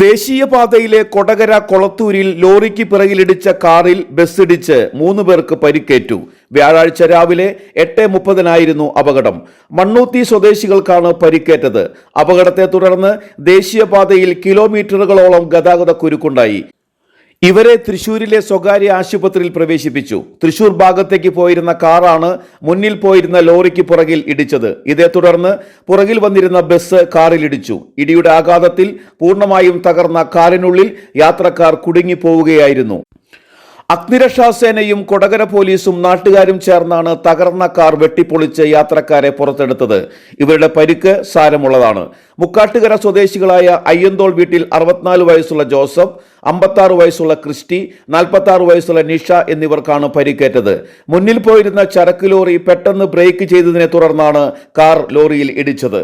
ദേശീയപാതയിലെ കൊടകര കൊളത്തൂരിൽ ലോറിക്ക് പിറകിലിടിച്ച കാറിൽ ബസ്സിടിച്ച് മൂന്ന് പേർക്ക് പരിക്കേറ്റു. വ്യാഴാഴ്ച രാവിലെ എട്ട് മുപ്പതിനായിരുന്നു അപകടം. മണ്ണൂത്തി സ്വദേശികൾക്കാണ് പരിക്കേറ്റത്. അപകടത്തെ തുടർന്ന് ദേശീയപാതയിൽ കിലോമീറ്ററുകളോളം ഗതാഗത കുരുക്കുണ്ടായി. ഇവരെ തൃശൂരിലെ സ്വകാര്യ ആശുപത്രിയിൽ പ്രവേശിപ്പിച്ചു. തൃശൂർ ഭാഗത്തേക്ക് പോയിരുന്ന കാറാണ് മുന്നിൽ പോയിരുന്ന ലോറിക്ക് പുറകിൽ ഇടിച്ചത്. ഇതേ തുടർന്ന് പുറകിൽ വന്നിരുന്ന ബസ് കാറിലിടിച്ചു ഇടിയുടെ ആഘാതത്തിൽ പൂർണമായും തകർന്ന കാറിനുള്ളിൽ യാത്രക്കാർ കുടുങ്ങിപ്പോവുകയായിരുന്നു. അഗ്നിരക്ഷാസേനയും കൊടകര പോലീസും നാട്ടുകാരും ചേർന്നാണ് തകർന്ന കാർ വെട്ടിപ്പൊളിച്ച് യാത്രക്കാരെ പുറത്തെടുത്തത്. ഇവരുടെ പരിക്ക് സാരമുള്ളതാണ്. മുക്കാട്ടുകര സ്വദേശികളായ അയ്യന്തോൾ വീട്ടിൽ അറുപത്തിനാല് വയസ്സുള്ള ജോസഫ് അമ്പത്താറ് വയസ്സുള്ള ക്രിസ്റ്റി നാൽപ്പത്തി വയസ്സുള്ള നിഷ എന്നിവർക്കാണ് പരിക്കേറ്റത്. മുന്നിൽ പോയിരുന്ന ചരക്ക് ലോറി പെട്ടെന്ന് ബ്രേക്ക് ചെയ്തതിനെ തുടർന്നാണ് കാർ ലോറിയിൽ ഇടിച്ചത്.